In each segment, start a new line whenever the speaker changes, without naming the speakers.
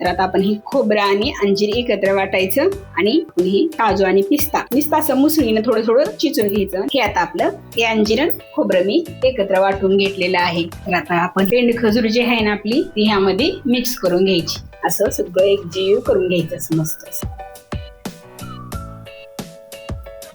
तर आता आपण ही खोबरं आणि अंजीर एकत्र वाटायचं आणि ही काजू आणि पिस्ता. पिस्ता असं मुसळीनं थोडं थोडं चिचून घ्यायचं. हे आता आपलं हे अंजीर खोबरं मी एकत्र वाटून घेतलेलं आहे. तर आता आपण पेंड खजूर जी आहे ना आपली ती ह्यामध्ये मिक्स करून घ्यायची. असं सगळं एकजीव करून घ्यायचं असं मस्त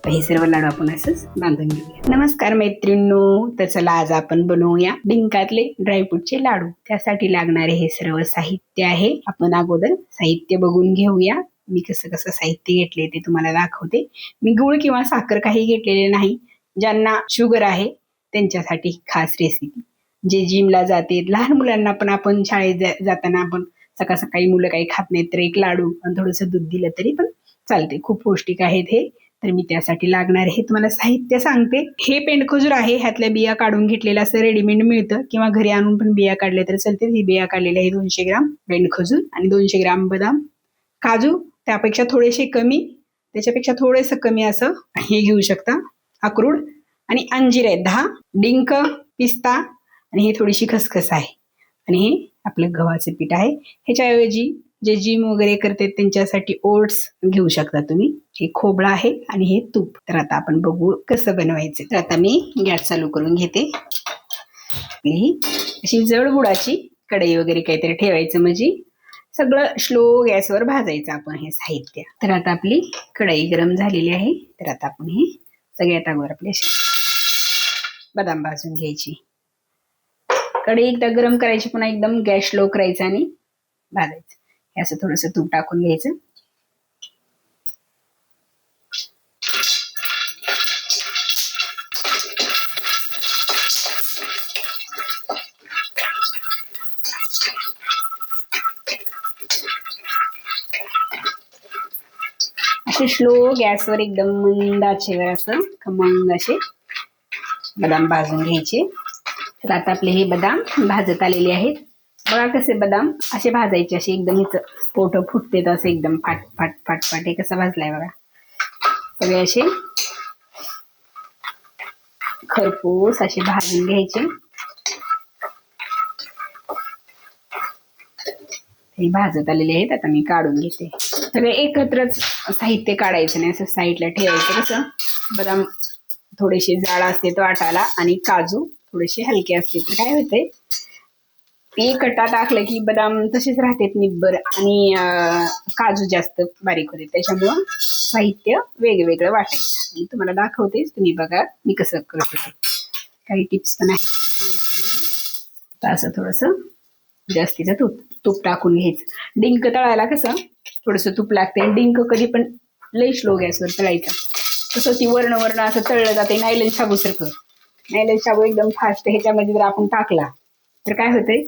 तर हे सर्व लाडू आपण असंच बांधून घेऊया. नमस्कार मैत्रिणींनो तर चला आज आपण बनवूया डिंकातले ड्रायफ्रूटचे लाडू. त्यासाठी लागणारे हे सर्व साहित्य आहे. आपण अगोदर साहित्य बघून घेऊया. मी कसं कसं साहित्य घेतले ते तुम्हाला दाखवते. मी गुळ किंवा साखर काही घेतलेले नाही. ज्यांना शुगर आहे त्यांच्यासाठी खास रेसिपी जे जिमला जाते लहान मुलांना पण आपण शाळेत जाताना आपण सकाळ सकाळी मुलं काही खात नाहीत तर एक लाडू आणि थोडंसं दूध दिलं तरी पण चालते. खूप पौष्टिक आहेत हे. तर मी त्यासाठी लागणार हे तुम्हाला साहित्य सांगते. हे पेंडखजूर आहे. ह्यातल्या बिया काढून घेतलेलं असं रेडीमेड मिळतं. किंवा घरी आणून पण बिया काढल्या तर चालते ही बिया काढलेल्या आहे दोनशे ग्राम पेंडखजूर आणि दोनशे ग्राम बदाम. काजू त्यापेक्षा थोडेसे कमी त्याच्यापेक्षा थोडंसं कमी असं हे घेऊ शकता. अक्रूड आणि अंजीर आहेत. दहा डिंक पिस्ता आणि हे थोडीशी खसखस आहे. आणि हे आपलं गव्हाचं पीठ आहे. ह्याच्याऐवजी जे जिम वगैरे करते त्यांच्यासाठी ओट्स घेऊ शकता तुम्ही. हे खोबळं आहे आणि हे तूप. तर आता आपण बघू कसं बनवायचं. तर आता मी गॅस चालू करून घेते. ही अशी जळबुडाची कढई वगैरे काहीतरी ठेवायचं म्हणजे सगळं स्लो गॅसवर भाजायचं आपण हे साहित्य. तर आता आपली कढई गरम झालेली आहे. तर आता आपण हे सगळ्यात अगोदर आपले बदाम भाजून घ्यायची. कढई एकदा गरम करायची पुन्हा एकदम गॅस स्लो करायचा आणि भाजायचं. हे असं थोडस तूप टाकून घ्यायचं. असे स्लो गॅसवर एकदम मंद आचेवर असं खमंग असे बदाम भाजून घ्यायचे. तर आता आपले हे बदाम भाजत आलेले आहेत. बघा कसे बदाम असे भाजायचे असे एकदम हिचं पोट फुटते तर असं एकदम फाट फाट फाट फाट. हे कसं भाजलाय बघा. सगळे असे खरपूस असे भाजून घ्यायचे. हे भाजत आलेले आहेत आता मी काढून घेते. सगळे एकत्रच साहित्य काढायचं नाही असं साईडला ठेवायचं कसं. बदाम थोडेसे जाड असते तो वाटायला आणि काजू थोडेसे हलके असते तर काय होते एक कट्टा टाकलं की बदाम तसेच राहतात निब्बर आणि काजू जास्त बारीक होते. त्याच्यामुळं साहित्य वेगवेगळं वाटायचं. मी तुम्हाला दाखवतेच तुम्ही बघा मी कसं करत होते. काही टिप्स पण आहेत. असं थोडस जास्तीचं तूप तूप टाकून घ्यायचं. डिंक तळायला कसं थोडस तूप लागते आणि डिंक कधी पण लई स्लो गॅसवर तळायचा. तसं ती वर्ण वर्ण असं तळलं जाते नायलन शाबूसारखं नायलन शाबू एकदम फास्ट ह्याच्यामध्ये जर आपण टाकला तर काय होतंय?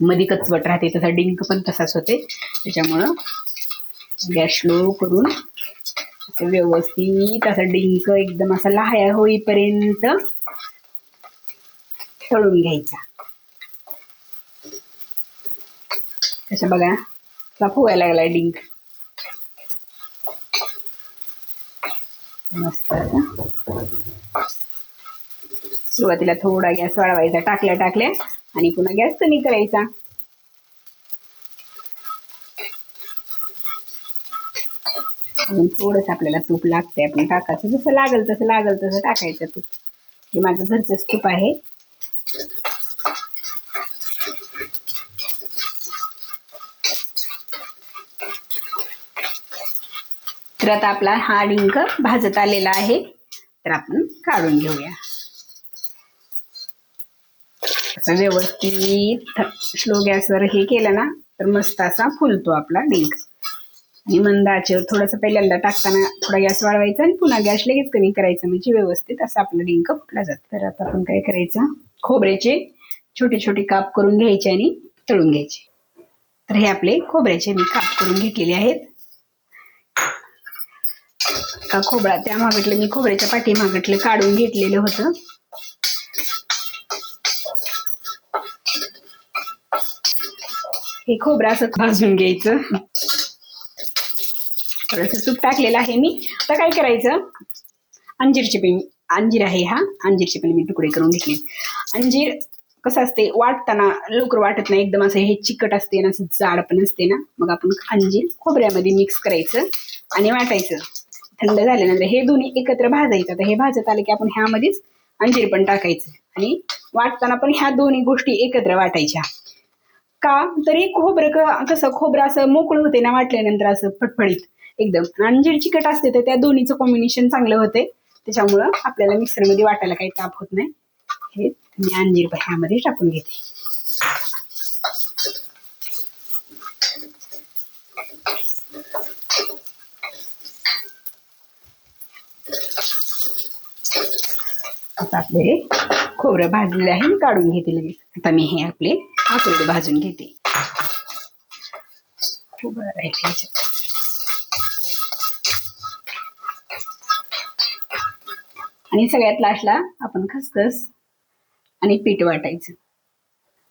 मध्ये कचवट राहते तसा डिंक पण तसाच होते. त्याच्यामुळं गॅस स्लो करून व्यवस्थित असं डिंक एकदम असा लहाया होईपर्यंत तळून घ्यायचा. तसं बघा असा फुगायला लागलाय डिंक. मस्त सुरुवातीला थोडा गॅस वाढवायचा टाकल्या टाकल्या आणि पुन्हा गॅस कमी करायचा. अजून थोडस आपल्याला तूप लागतंय आपण टाकायचं. जसं लागल तसं लागल तसं टाकायचं तूप. हे माझं घरचंच तूप आहे. तर आता आपला हा डिंक भाजत आलेला आहे. तर आपण काढून घेऊया. असं व्यवस्थित स्लो गॅसवर हे केलं ना तर मस्त असा फुलतो आपला डिंक आणि मंद आचेवर थोडंसं पहिल्यांदा टाकताना थोडा गॅस वाढवायचा आणि पुन्हा गॅस लगेच कमी करायचा. म्हणजे व्यवस्थित असं आपलं डिंक फुटला जातं. तर आता आपण काय करायचं? खोबऱ्याचे छोटे छोटे काप करून घ्यायचे आणि तळून घ्यायचे. तर हे आपले खोबऱ्याचे मी काप करून घेतलेले आहेत. का खोबरा त्या मागटलं मी खोबऱ्याच्या पाठी मागटलं काढून घेतलेलं होतं. हे खोबरं असं भाजून घ्यायचं. थोडस तूप टाकलेलं आहे मी. आता काय करायचं? अंजीरचे पण अंजीर आहे हा. अंजीरचे पण मी तुकडे करून घेतले. अंजीर कसं असते? वाटताना लवकर वाटत नाही. एकदम असं हे चिकट असते ना असं जाड पण असते ना. मग आपण अंजीर खोबऱ्यामध्ये मिक्स करायचं आणि वाटायचं. थंड झाल्यानंतर हे दोन्ही एकत्र भाजायचं. आता हे भाजत आलं की आपण ह्यामध्येच अंजीर पण टाकायचं. आणि वाटताना पण ह्या दोन्ही गोष्टी एकत्र वाटायच्या. का? तरी खोबरं कसं खोबरं असं मोकळं होते ना वाटल्यानंतर असं फटफडीत एकदम. अंजीर चिकट असते तर त्या दोन्हीचं कॉम्बिनेशन चांगलं होते. त्याच्यामुळं आपल्याला मिक्सरमध्ये वाटायला काही ताप होत नाही. हे मी अंजीर ह्यामध्ये टाकून घेते. आता आपले हे खोबरं भाजलेलं आहे काढून घेते लगेच. आता मी हे आपले आकुर्डे भाजून घेते. ह्याच्यात. आणि सगळ्यात लास्टला आपण खसखस आणि पीठ वाटायचं.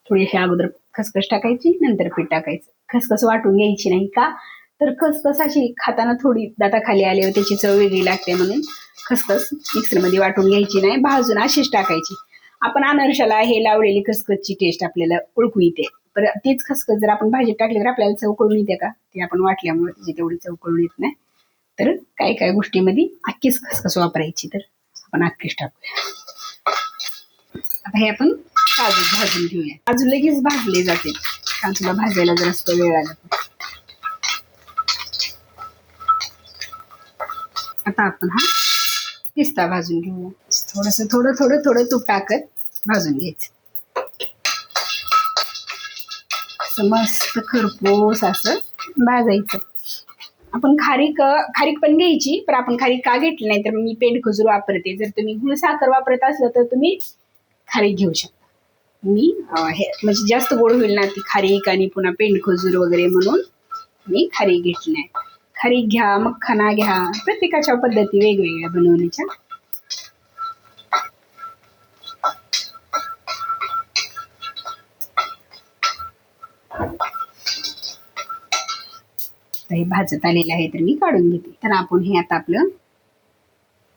थोडीशी अगोदर खसखस टाकायची नंतर पीठ टाकायचं. खसखस वाटून घ्यायची नाही का? तर खसखस अशी खाताना थोडी दाताखाली आल्यावर त्याची चव वेगळी लागते म्हणून खसखस मिक्सरमध्ये वाटून घ्यायची नाही भाजून अशीच टाकायची. आपण अनारशाला हे लावलेली खसखसची टेस्ट आपल्याला ओळखू येते. पर तीच खसखस जर आपण भाजीत टाकली तर आपल्याला चव कळून येते का? ते आपण वाटल्यामुळे त्याची तेवढी चव कळून येत नाही. तर काही काही गोष्टीमध्ये अख्खीच खसखस वापरायची. तर आपण अख्खीच टाकूया. आता हे आपण काजू भाजून घेऊया. काजू लगेच भाजले जाते. काजूला भाजायला जरा वेळ लागतो. आता आपण हा पिस्ता भाजून घेऊया. थोडस थोडं थोडं थोडं तूप टाकत भाजून घ्यायचं. मस्त खरपूस असं भाजायचं. आपण खारीक खारीक पण घ्यायची पण आपण खारीक का घेतली नाही तर मी पेंट खजूर वापरते. जर तुम्ही गुळ साखर वापरत असलं तर तुम्ही खारीक घेऊ शकता. मी हे म्हणजे जास्त गोड होईल ना ती खारीक आणि पुन्हा पेंट खजूर वगैरे म्हणून मी खारीक घेतली नाही. खारीक घ्या मखाना घ्या प्रत्येकाच्या पद्धती वेगवेगळ्या बनवण्याच्या. तर हे भाजत आलेलं आहे तर मी काढून घेते. तर आपण हे आता आपलं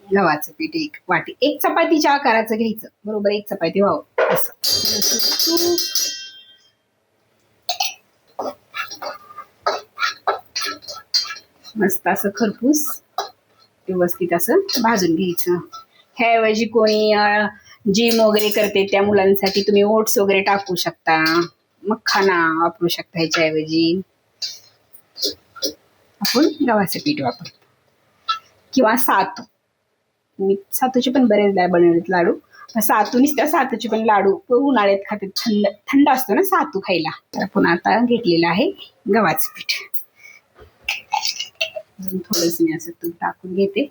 गव्हाचं पीठ एक वाटी एक चपातीच्या आकाराचं घ्यायचं. बरोबर एक चपाती व्हावं असं. मस्त असं खरपूस व्यवस्थित असं भाजून घ्यायचं. ह्याऐवजी कोणी जिम वगैरे करते त्या मुलांसाठी तुम्ही ओट्स वगैरे टाकू शकता. मखाना वापरू शकता ह्याच्याऐवजी. आपण गव्हाचं पीठ वापरतो. किंवा सातू. मी सातूचे पण बरेचदा बनवलेत लाडू. सातूनीच त्या सातूचे पण लाडू उन्हाळ्यात खाते. थंड थंड असतो ना सातू खायला. तर आपण आता घेतलेलं आहे गव्हाचं पीठ. अजून थोडस मी असं तूप टाकून घेते.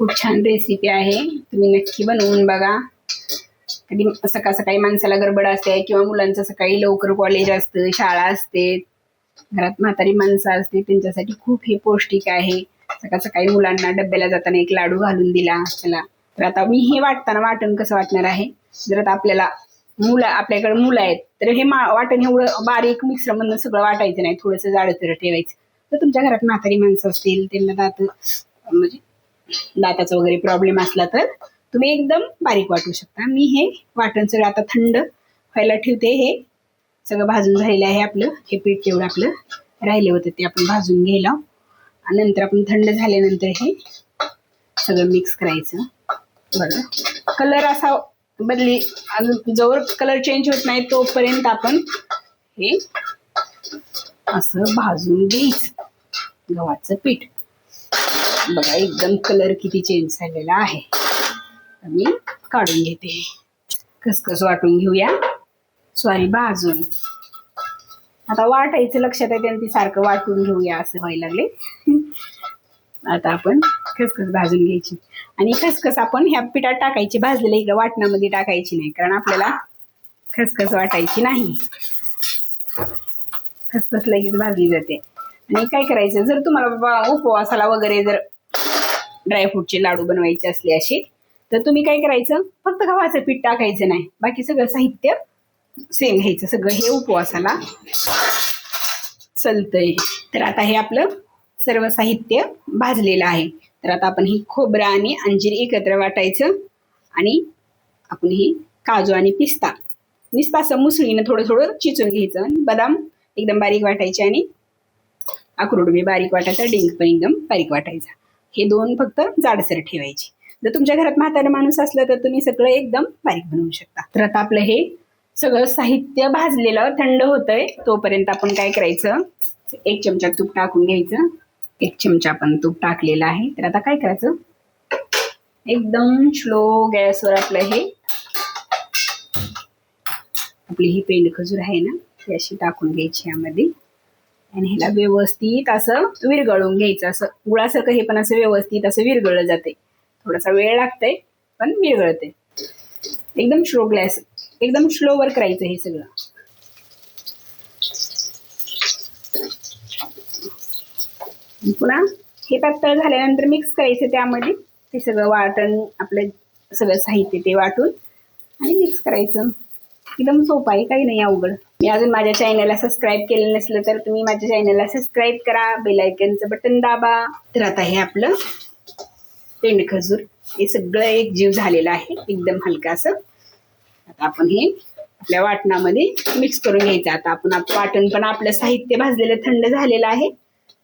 खूप छान रेसिपी आहे. तुम्ही नक्की बनवून बघा. कधी सकाळ सकाळी माणसाला गडबड असते किंवा मुलांचं सकाळी लवकर कॉलेज असतं शाळा असते. घरात म्हातारी माणसं असते त्यांच्यासाठी खूप हे पौष्टिक आहे. सकाळ सकाळी मुलांना डब्याला जाताना एक लाडू घालून दिला. चला तर आता मी हे वाटताना वाटण कसं वाटणार आहे? जर आता आपल्याला मुलं आपल्याकडे मुलं आहेत तर हे मा वाटण एवढं बारीक मिक्सरमधनं सगळं वाटायचं नाही. थोडंसं तर ठेवायचं. तर तुमच्या घरात म्हातारी माणसं असतील त्यांना दात म्हणजे दाताचा वगैरे प्रॉब्लेम असला तर तुम्ही एकदम बारीक वाटू शकता. मी हे वाटण सगळं आता थंड व्हायला ठेवते. हे सगळं भाजून झालेलं आहे आपलं. हे पीठ तेवढं आपलं राहिलं होतं ते आपण भाजून घ्यायला. आणि नंतर आपण थंड झाल्यानंतर हे सगळं मिक्स करायचं. बरं कलर असा बदली अजून जोवर कलर चेंज होत नाही तोपर्यंत आपण हे असं भाजून घ्यायचं. गव्हाचं पीठ. बघा एकदम कलर किती चेंज झालेला आहे. मी काढून घेते. खसखस वाटून घेऊया. सॉरी भाजून आता वाटायचं लक्षात येते आणि ती सारखं वाटून घेऊया असं व्हायला लागले. आता आपण खसखस भाजून घ्यायची. आणि खसखस आपण ह्या पिठात टाकायची भाजलेलं इकडे वाटणामध्ये टाकायची नाही कारण आपल्याला खसखस वाटायची नाही. खसखस लगेच भाजली जाते. आणि काय करायचं? जर तुम्हाला बाबा उपवासाला वगैरे जर ड्रायफ्रूटचे लाडू बनवायचे असले असे तर तुम्ही काय करायचं? फक्त गव्हाचं पीठ टाकायचं नाही. बाकी सगळं साहित्य सेम घ्यायचं. सगळं हे उपवासाला चलतंय. तर आता हे आपलं सर्व साहित्य भाजलेलं आहे. तर आता आपण ही खोबरं आणि अंजीर एकत्र वाटायचं आणि आपण ही काजू आणि पिस्ता. नुसतं असं मुसळीनं थोडं थोडं चिचून घ्यायचं आणि बदाम एकदम बारीक वाटायचे आणि अक्रोड बी बारीक वाटायचा डिंक पण एकदम बारीक वाटायचा. हे दोन फक्त जाडसर ठेवायचे. जर तुमच्या घरात म्हातारा माणूस असलं तर तुम्ही सगळं एकदम बारीक बनवू शकता. तर आता आपलं हे सगळं साहित्य भाजलेलं थंड होतंय. तोपर्यंत आपण काय करायचं? एक चमचा तूप टाकून घ्यायचं. एक चमचा आपण तूप टाकलेला आहे. तर आता काय करायचं? एकदम स्लो गॅसवर आपलं हे आपली ही पेंड खजूर आहे ना ती अशी टाकून घ्यायची यामध्ये. आणि ह्याला व्यवस्थित असं विरगळून घ्यायचं. असं गुळासारखं हे पण असं व्यवस्थित असं विरगळलं जाते थोडासा वेळ लागतंय पण विरगळते एकदम स्लो ग्लॅस एकदम स्लोवर करायचं हे सगळं. पुन्हा हे पातळ झाल्यानंतर मिक्स करायचं त्यामध्ये. ते सगळं वाटण आपलं सगळं साहित्य ते वाटून आणि मिक्स करायचं. एकदम सोपं आहे काही नाही अवघड. मी अजून माझ्या चॅनलला सबस्क्राईब केलेलं नसलं तर तुम्ही माझ्या चॅनलला सबस्क्राईब करा बेलायकनचं बटन दाबा. तर आता हे आपलं पेंड खजूर हे सगळं एक जीव झालेलं आहे एकदम हलकं असं. आता आपण हे आपल्या वाटणामध्ये मिक्स करून घ्यायचं. आता आपण वाटण पण आपलं साहित्य भाजलेलं थंड झालेलं आहे.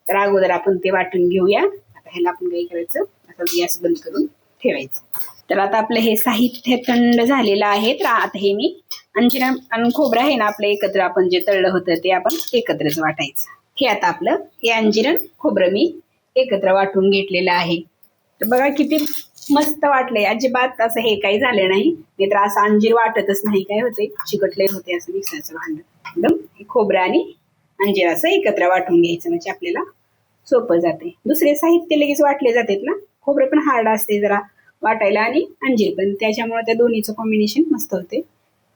तर अगोदर आपण ते वाटून घेऊया. आता ह्याला आपण काय करायचं? आता गॅस बंद करून ठेवायचं. तर आता आपलं हे साहित्य थंड झालेलं आहे. तर आता हे मी अंजिरा आणि खोबरं आहे ना आपलं एकत्र आपण जे तळलं होतं ते आपण एकत्रच वाटायचं. हे आता आपलं हे अंजिरण खोबरं मी एकत्र वाटून घेतलेलं आहे. तर बघा किती मस्त वाटलंय. अजिबात असं हे काही झालं नाही. नाही तर असं अंजीर वाटतच नाही. काय होते चिकटले होते असं मिक्सरचं भांड. एकदम हे खोबरं आणि अंजीर असं एकत्र वाटून घ्यायचं. म्हणजे आपल्याला सोपं जाते दुसरे साहित्य लगेच वाटले जातात ना. खोबरं पण हार्ड असते जरा वाटायला आणि अंजीर पण. त्याच्यामुळे त्या दोन्हीचं कॉम्बिनेशन मस्त होते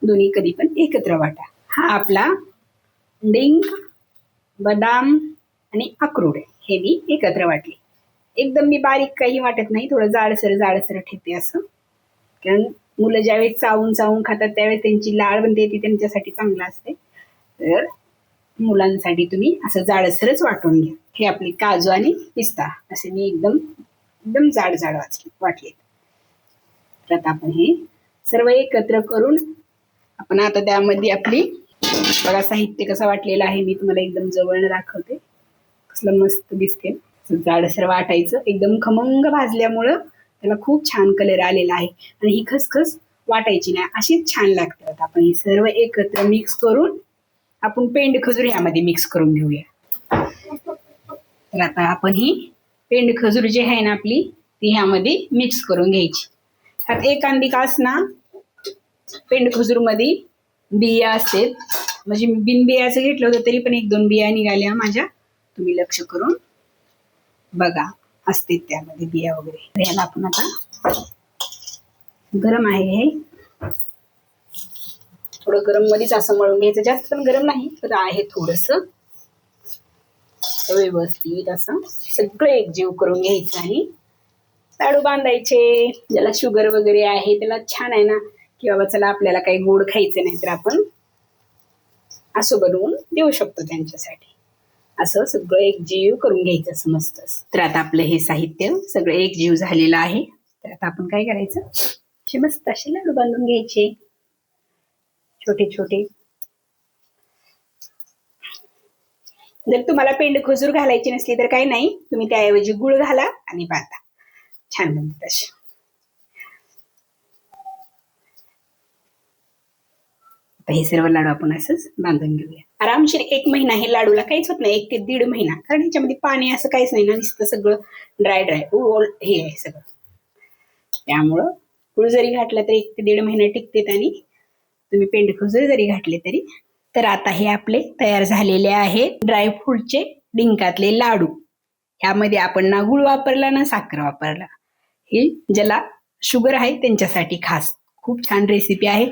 दोन्ही कधी पण एकत्र वाटा. हा. आपला डिंक बदाम आणि अक्रोड हे मी एकत्र वाटले. एकदम मी बारीक काही वाटत नाही थोडं जाडसर जाडसर ठेवते असं. कारण मुलं ज्यावेळेस चावून चावून खातात त्यावेळेस त्यांची लाळ बनते ती त्यांच्यासाठी चांगलं असते. तर मुलांसाठी तुम्ही असं जाडसरच वाटून घ्या. हे आपले काजू आणि पिस्ता असे मी एकदम एकदम जाड जाड वाचले वाटले तर आता आपण हे सर्व एकत्र करून आपण आता त्यामध्ये आपली बघा साहित्य कसं वाटलेलं आहे मी तुम्हाला एकदम जवळ दाखवते. कसलं मस्त दिसते. जाडसर वाटायचं. एकदम खमंग भाजल्यामुळं त्याला खूप छान कलर आलेला आहे. आणि ही खसखस वाटायची नाही. अशीच छान लागते आता आपण हे सर्व एकत्र मिक्स करून आपण पेंड खजूर ह्यामध्ये मिक्स करून घेऊया. तर आता आपण ही पेंड खजूर जी आहे ना आपली ती ह्यामध्ये मिक्स करून घ्यायची. एक एखादी कास ना पेंड खजूरमध्ये बिया असते म्हणजे बिन बियाचं घेतलं होतं तरी पण एक दोन बिया निघाल्या माझ्या. तुम्ही लक्ष करून बघा असते त्यामध्ये बिया वगैरे. ह्याला आपण आता गरम आहे हे. थोडं गरम मध्येच असं मळून घ्यायचं. जास्त पण गरम नाही तर आहे थोडस. व्यवस्थित असं सगळं एकजीव करून घ्यायचं आणि लाडू बांधायचे. ज्याला शुगर वगैरे आहे त्याला छान आहे ना की बाबा चला आपल्याला काही गोड खायचं नाही तर आपण असं बनवून देऊ शकतो त्यांच्यासाठी. असं सगळं एकजीव करून घ्यायचं समजतंच मस्त. तर आता आपलं हे साहित्य सगळं एकजीव झालेलं आहे. तर आता आपण काय करायचं? असे मस्त असे लाडू बांधून घ्यायचे. छोटे छोटे. जर तुम्हाला पेंड खजूर घालायची नसली तर काही नाही. तुम्ही त्याऐवजी गुळ घाला आणि बांधा. छान बनतात असे. आता हे सर्व लाडू आपण असंच बांधून घेऊया. आरामशीर एक महिना हे लाडूला काहीच होत नाही एक ते दीड महिना. कारण ह्याच्यामध्ये पाणी असं काहीच नाही ना दिसतं सगळं ड्राय ड्राय ओल हे आहे सगळं. त्यामुळं गुळ जरी घातला तरी एक ते दीड महिना टिकते आणि तुम्ही पेंड खजूर जरी घातले तरी. तर आता हे आपले तयार झालेले आहे ड्रायफ्रूटचे डिंकातले लाडू. ह्यामध्ये आपण ना गुळ वापरला ना साखर वापरला. ही ज्याला शुगर आहे त्यांच्यासाठी खास. खूप छान रेसिपी आहे.